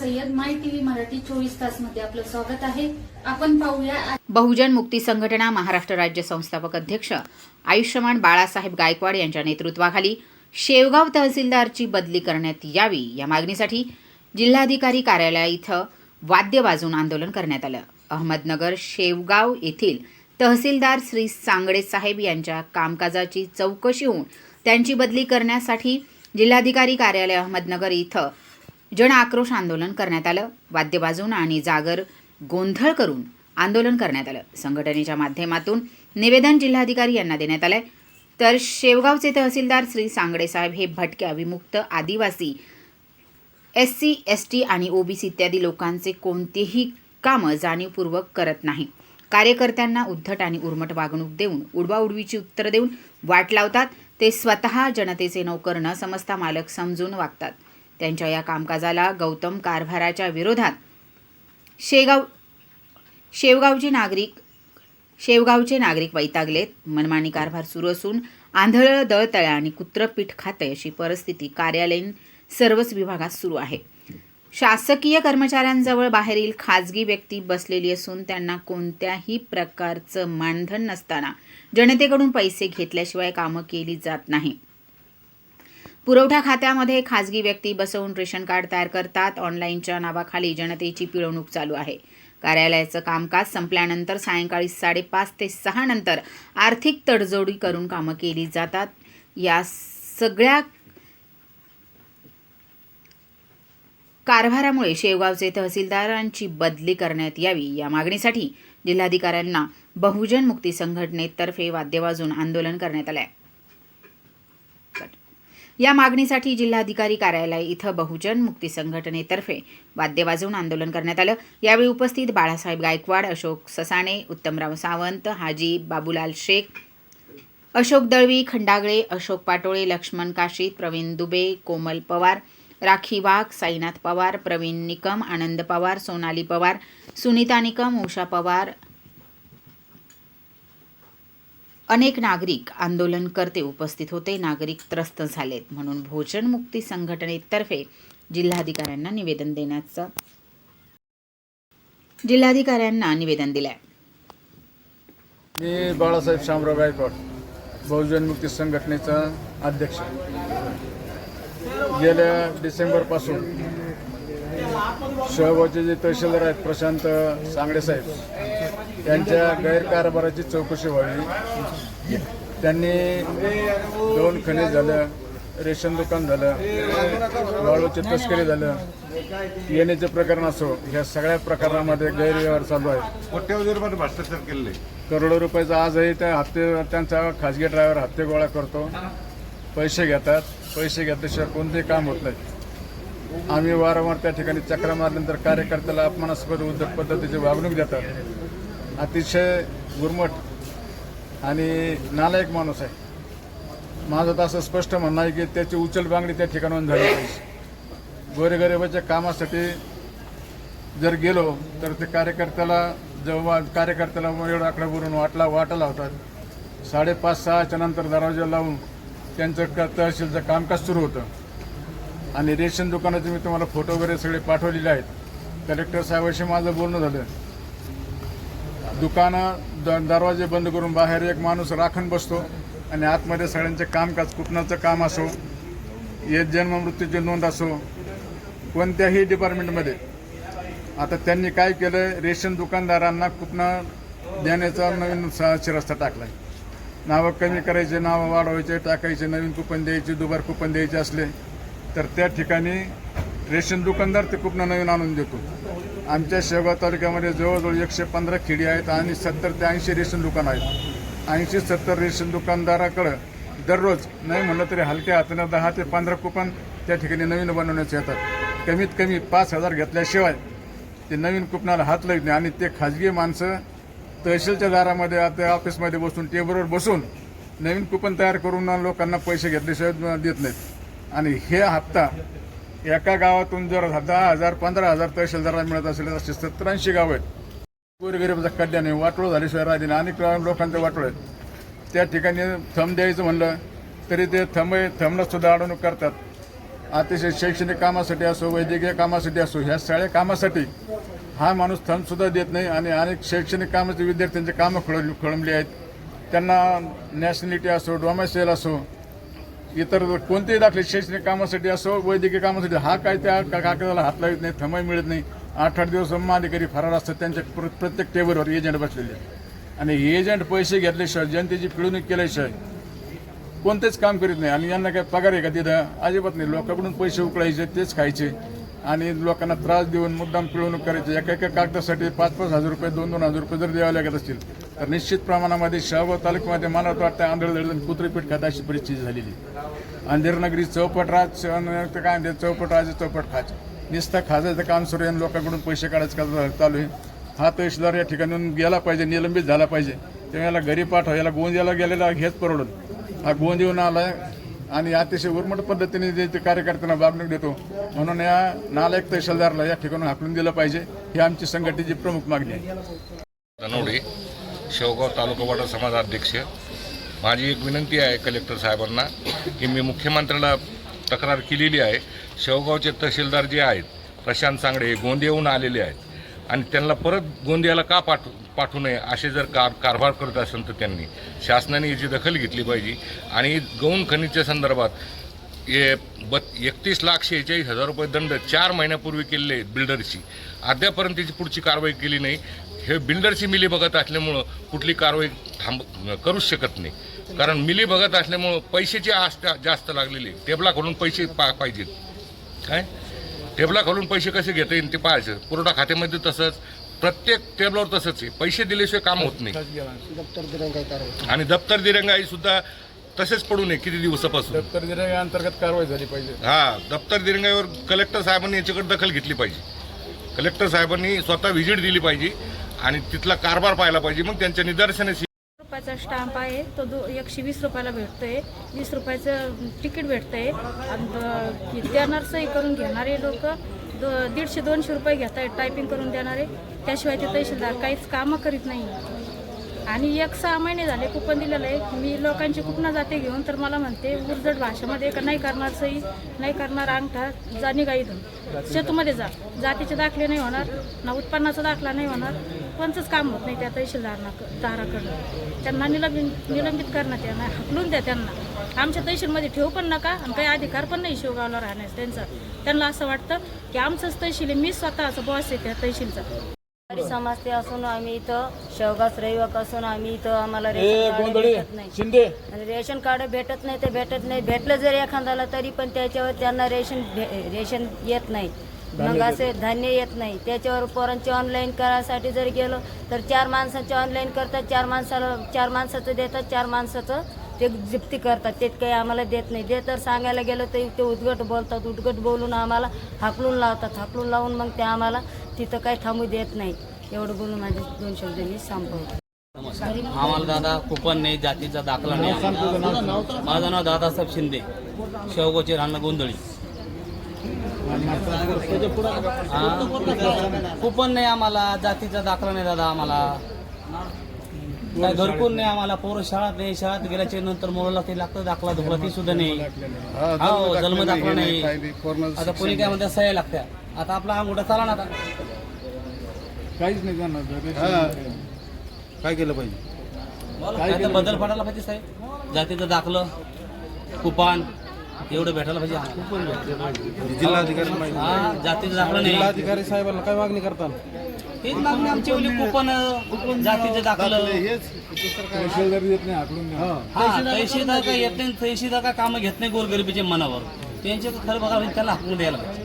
सय्यद माय TV Marathi चोवीस तासमध्ये आपलं स्वागत आहे. आपण पाहूया बहुजन मुक्ती संघटना महाराष्ट्र राज्य संस्थापक अध्यक्ष आयुष्यमान बाळासाहेब गायकवाड यांच्या नेतृत्वाखाली शेवगाव तहसीलदारची बदली करण्यात यावी या मागणीसाठी जिल्हाधिकारी कार्यालया इथं वाद्य वाजवून आंदोलन करण्यात आलं. अहमदनगर शेवगाव येथील तहसीलदार श्री सांगडे साहेब यांच्या कामकाजाची चौकशी होऊन त्यांची बदली करण्यासाठी जिल्हाधिकारी कार्यालय अहमदनगर इथं जन आक्रोश आंदोलन करण्यात आलं. वाद्य वाजवून आणि जागर गोंधळ करून आंदोलन करण्यात आलं. संघटनेच्या माध्यमातून निवेदन जिल्हाधिकारी यांना देण्यात आलंय. तर शेवगावचे तहसीलदार श्री सांगडेसाहेब हे भटक्या विमुक्त आदिवासी एस सी एस टी आणि ओबीसी इत्यादी लोकांचे कोणतेही कामं जाणीवपूर्वक करत नाही. कार्यकर्त्यांना उद्धट आणि उर्मट वागणूक देऊन उडवाउडवीची उत्तरं देऊन वाट लावतात. ते स्वतः जनतेचे नोकर न समजता मालक समजून वागतात. त्यांच्या या कामकाजाला गौतम कारभाराच्या विरोधात शेगाव शेवगावचे नागरिक शेवगावचे नागरिक वैतागलेत. मनमानी कारभार सुरू असून आंधळ दळतळ्या आणि कुत्रपीठ खाते अशी परिस्थिती कार्यालयीन सर्वच विभागात सुरू आहे. शासकीय कर्मचाऱ्यांजवळ बाहेरील खाजगी व्यक्ती बसलेली असून त्यांना कोणत्याही प्रकारचं मानधन नसताना जनतेकडून पैसे घेतल्याशिवाय कामं केली जात नाही. पुरवठा खात्यामध्ये खाजगी व्यक्ती बसवून रेशन कार्ड तयार करतात. ऑनलाईनच्या नावाखाली जनतेची पिळवणूक चालू आहे. कार्यालयाचं कामकाज संपल्यानंतर सायंकाळी साडेपाच ते सहा नंतर आर्थिक तडजोडी करून कामं केली जातात. या सगळ्या कारभारामुळे शेवगावचे तहसीलदारांची बदली करण्यात यावी. या मागणीसाठी जिल्हाधिकाऱ्यांना बहुजन मुक्ती संघटनेतर्फे वाद्य वाजून आंदोलन करण्यात आलं आहे या मागणीसाठी जिल्हाधिकारी कार्यालय इथं बहुजन मुक्ती संघटनेतर्फे वाद्य वाजवून आंदोलन करण्यात आलं. यावेळी उपस्थित बाळासाहेब गायकवाड अशोक ससाणे उत्तमराव सावंत हाजी बाबूलाल शेख अशोक दळवी खंडागळे अशोक पाटोळे लक्ष्मण काशीत प्रवीण दुबे कोमल पवार राखी वाघ साईनाथ पवार प्रवीण निकम आनंद पवार सोनाली पवार सुनीता निकम उषा पवार अनेक नागरिक आंदोलनकर्ते उपस्थित होते. नागरिक त्रस्त झालेत म्हणून भोजन मुक्ती संघटनेतर्फे जिल्हाधिकाऱ्यांना निवेदन देण्याचं जिल्हाधिकाऱ्यांना निवेदन दिलंय. मी बाळासाहेब शामराव गायकवाड बहुजन मुक्ती संघटनेचा अध्यक्ष. गेल्या डिसेंबरपासून शहबाचे जे तहसीलदार आहेत प्रशांत सांगडे साहेब यांच्या गैरकारभाराची चौकशी व्हावी. त्यांनी दोन खनिज झालं रेशन दुकान झालं वाळूची तस्करी झालं येण्याचे प्रकरण असो ह्या सगळ्या प्रकरणामध्ये गैरव्यवहार चालू आहे कोट्यवधीमध्ये भ्रष्टाचार केलेले करोडो रुपयाचा आजही त्या हप्ते त्यांचा खाजगी ड्रायव्हर हप्ते गोळा करतो. पैसे घेतात. पैसे घेतल्याशिवाय कोणतेही काम होत नाही. आम्ही वारंवार त्या ठिकाणी चक्रा मारल्यानंतर कार्यकर्त्याला अपमानास्पद उद्धट पद्धतीची वागणूक देतात. अतिशय गुरमट आणि नालायक माणूस आहे. माझं तर असं स्पष्ट म्हणणं आहे की त्याची उचल बांगडी त्या ठिकाणाहून झाली पाहिजे. गोरेगरिबाच्या कामासाठी जर गेलो तर ते कार्यकर्त्याला जेव्हा कार्यकर्त्याला एवढा आकडा भरून वाटला वाटा लावतात साडेपाच सहाच्या नंतर दरवाजा लावून त्यांचं क तहसीलचं कामकाज सुरू होतं. आणि रेशन दुकानाचे मी तुम्हाला फोटो वगैरे सगळे पाठवलेले आहेत. कलेक्टर साहेबांशी माझं बोलणं झालं. दुकानं द दरवाजे बंद करून बाहेर एक माणूस राखण बसतो आणि आतमध्ये सगळ्यांचे कामकाज कुपनाचं काम असो येत जन्म मृत्यूची नोंद असो कोणत्याही डिपार्टमेंटमध्ये आता त्यांनी काय केलं रेशन दुकानदारांना कुठनं देण्याचा नवीन स- रस्ता टाकलाय. नावं कमी करायचे नावं वाढवायचे टाकायचे नवीन कुपन द्यायचे दुबार कुपन द्यायचे असले तर त्या ठिकाणी रेशन दुकानदार ते कुपनं नवीन आणून देतो? आमच्या शेगाव तालुक्यामध्ये जवळजवळ एकशे पंधरा खेडी आहेत आणि सत्तर ते ऐंशी रेशन दुकान आहेत. ऐंशी सत्तर रेशन दुकानदाराकडं दररोज नाही म्हणलं तरी हलक्या हाताने दहा ते पंधरा कुपन त्या ठिकाणी नवीन बनवण्याचे येतात. कमीत कमी पाच हजार घेतल्याशिवाय ते नवीन कुपनाला हात लावत नाही आणि ते खाजगी माणसं तहसीलच्या दारामध्ये आता ऑफिसमध्ये बसून टेबलवर बसून नवीन कुपन तयार करून लोकांना पैसे घेतल्याशिवाय देत नाहीत. आणि हे हप्ता एका गावातून जर दहा हजार पंधरा हजार तहसीलदाराला मिळत असेल तर असे सत्तर ऐंशी गाव आहेत. गोरगरीबाचा कल्याण आहे वाटोळ झाल्याशिवाय राहिले अनेक लोकांचे वाटोळ आहेत त्या ठिकाणी थंब द्यायचं म्हणलं तरी ते थंब थंबला सुद्धा अडवणूक करतात. अतिशय शैक्षणिक कामासाठी असो वैद्यकीय कामासाठी असो ह्या सगळ्या कामासाठी हा माणूस थंबसुद्धा देत नाही आणि अनेक शैक्षणिक कामाचे विद्यार्थ्यांचे कामं खोळ खोळंबली आहेत. त्यांना नॅशनॅलिटी असो डोमेसाईल असो इतर कोणतेही दाखले शैक्षणिक कामासाठी असो वैद्यकीय कामासाठी हा काय त्या का- कागदाला हात लावत नाही थमाई मिळत नाही. आठ आठ दिवस अधिकारी फरार असतात त्यांच्या प्र- प्रत्येक टेबलवर एजंट बसलेले आणि एजंट पैसे घेतल्याशिवाय जनतेची पिळवणूक केल्याशिवाय कोणतेच काम करीत नाही. आणि यांना काय पगार आहे का तिथं? अजिबात नाही. लोकांकडून पैसे उकळायचे तेच खायचे. आणि लोकांना त्रास देऊन मुद्दाम पिळवणूक करायची. एका एका कागदासाठी पाच पाच हजार रुपये दोन दोन हजार रुपये जर द्यावे लागत असतील तर निश्चित प्रमाणामध्ये शहागाव तालुक्यामध्ये मला वाटतं आंधळ दळदळ कुत्रीपीठ खात अशी परिस्थिती झालेली. अंधेरनगरी चौपट राज काय म्हणते चौपट राज चौपट खाज. नुसतं खाजायचं काम सुरू आहे आणि लोकांकडून पैसे काढायचं चालू आहे. हा तहसीलदार या ठिकाणून गेला पाहिजे निलंबित झाला पाहिजे. तेव्हा याला घरी पाठवा याला गोंदियाला गेलेला हेच परवडून हा गोंद येऊन आला आणि अतिशय उर्मट पद्धतीने जे ते कार्यकर्त्यांना वागणूक देतो. म्हणून या नालायक तहसीलदारला या ठिकाणून हाकलून दिलं पाहिजे. ही आमची संघटनेची प्रमुख मागणी आहे. शेवगाव तालुका वाडा समाजाध्यक्ष. माझी एक विनंती आहे कलेक्टर साहेबांना की मी मुख्यमंत्र्याला तक्रार केलेली आहे. शेवगावचे तहसीलदार जे आहेत प्रशांत सांगडे हे गोंदियाहून आलेले आहेत. आणि त्यांना परत गोंदियाला का पाठवू पाठवू नये असे जर कार कारभार करत असेल तर त्यांनी शासनाने याची दखल घेतली पाहिजे. आणि गौण खनिजच्या संदर्भात हे बत एकतीस लाख शेहेचाळीस हजार रुपये दंड चार महिन्यापूर्वी केलेले बिल्डरची अद्यापर्यंत त्याची पुढची कारवाई केली नाही. हे बिल्डरची मिली बघत असल्यामुळं कुठली कारवाई थांब करूच शकत नाही. कारण मिली बघत असल्यामुळं पैशाची आस त्या- जास्त लागलेली. टेबला खोलून पैसे पा पाहिजेत. काय? टेबला खोलून पैसे कसे घेता येईल ते पाहायचं. पुरवठा खात्यामध्ये तसंच प्रत्येक टेबलावर तसंच आहे. पैसे दिल्याशिवाय काम होत नाही. आणि दप्तर दिरंगाई सुद्धा तसेच पडू नये किती दिवसापासून. दप्तर दिल्या अंतर्गत कारवाई झाली पाहिजे. हा दप्तर दिरंगाईवर कलेक्टर साहेबांनी याच्याकडे दखल घेतली पाहिजे. कलेक्टर साहेबांनी स्वतः व्हिजिट दिली पाहिजे. आणि तिथला कारभार पाहायला पाहिजे. मग त्यांच्या निदर्शनास रुपयाचा स्टॅम्प आहे. तो दो एकशे वीस रुपयाला भेटतोय. वीस रुपयाचं तिकीट भेटतंय. आणि द- देणार सही करून घेणारे लोक दीडशे दोनशे रुपये घेत आहेत टायपिंग करून देणारे. त्याशिवाय ते तहसीलदार काहीच कामं करीत नाही. आणि एक सहा महिने झाले कुपन दिलेलं आहे. मी लोकांची कुपनं जाते घेऊन तर मला म्हणते उर्जट भाषेमध्ये का नाही करणार सही नाही करणार अंगठा? जा निघा इथून. शेतूमध्ये जा. जातीचे दाखले नाही होणार. ना उत्पन्नाचा दाखला नाही होणार. कोणतंच काम होत नाही त्या तहसीलदारांना दाराकडं. त्यांना निलंबित निलंबित करण्यात येणार हकलून द्या त्यांना. आमच्या तहसीलमध्ये ठेवू पण नका आणि काही अधिकार पण नाही शिवगावला राहण्यास त्यांचा. त्यांना असं वाटतं की आमचंच तहसील आहे मी स्वतःचा बॉस आहे त्या तहसीलचा. समाजते असून आम्ही इथं शेवगाव रहिवाक असून आम्ही इथं आम्हाला रेशन कार्ड भेटत नाही. शिंदे. आणि रेशन कार्ड भेटत नाही ते भेटत नाही. भेटलं जर एखाद्याला तरी पण त्याच्यावर त्यांना रेशन भे- रेशन येत नाही. मग असे धान्य येत नाही. त्याच्यावर पोरांचे ऑनलाईन करायसाठी जर गेलो तर चार माणसांचे ऑनलाईन करतात चार माणसाला चार माणसाचं देतात चार माणसाचं ते जिप्ती करतात. ते काही आम्हाला देत नाही. ते तर सांगायला गेलं तर ते उद्गट बोलतात. उद्गट बोलून आम्हाला हाकलून लावतात. हाकलून लावून मग ते आम्हाला तिथं काही थांबू देत नाही. एवढं बोलून माझे दोन शब्द मी संपवतो. आम्हाला दादा कुपन नाही जातीचा दाखला नाही. माझं नाव दादासाहेब शिंदे शेवगावचे राहणं गोंधळी. कुपन नाही आम्हाला जातीचा दाखला नाही दादा आम्हाला. काय घरकुल नाही आम्हाला पोरं शाळात नाही शाळेत गेल्याच्यानंतर मुलाला ते लागतं दाखला धुकला ती सुद्धा नाही. हो जन्म दाखला नाही आता कोणी काय म्हणतात सह्या लागत्या. आता आपला अंगुठा चाला ना आता. काहीच नाही जाणार काय केलं पाहिजे? काय बदल पडायला पाहिजे साहेब. जातीचं दाखलं कुपान. एवढं भेटायला पाहिजे. कुपन जिल्हाधिकारी माहिती. हा जातीचं दाखलं नाही. जिल्हाधिकारी साहेबांना काय मागणी करतात हेच मागणी आमची ओली कुपन जातीचं दाखलं. तहसीलदार देत नाही. हा. तहसीलदार काय येत नाही तहसीलदार काय कामं घेत नाही गोरगरिबीच्या मनावर. त्यांचे खरं बघा त्यांना हाकून द्यायला पाहिजे.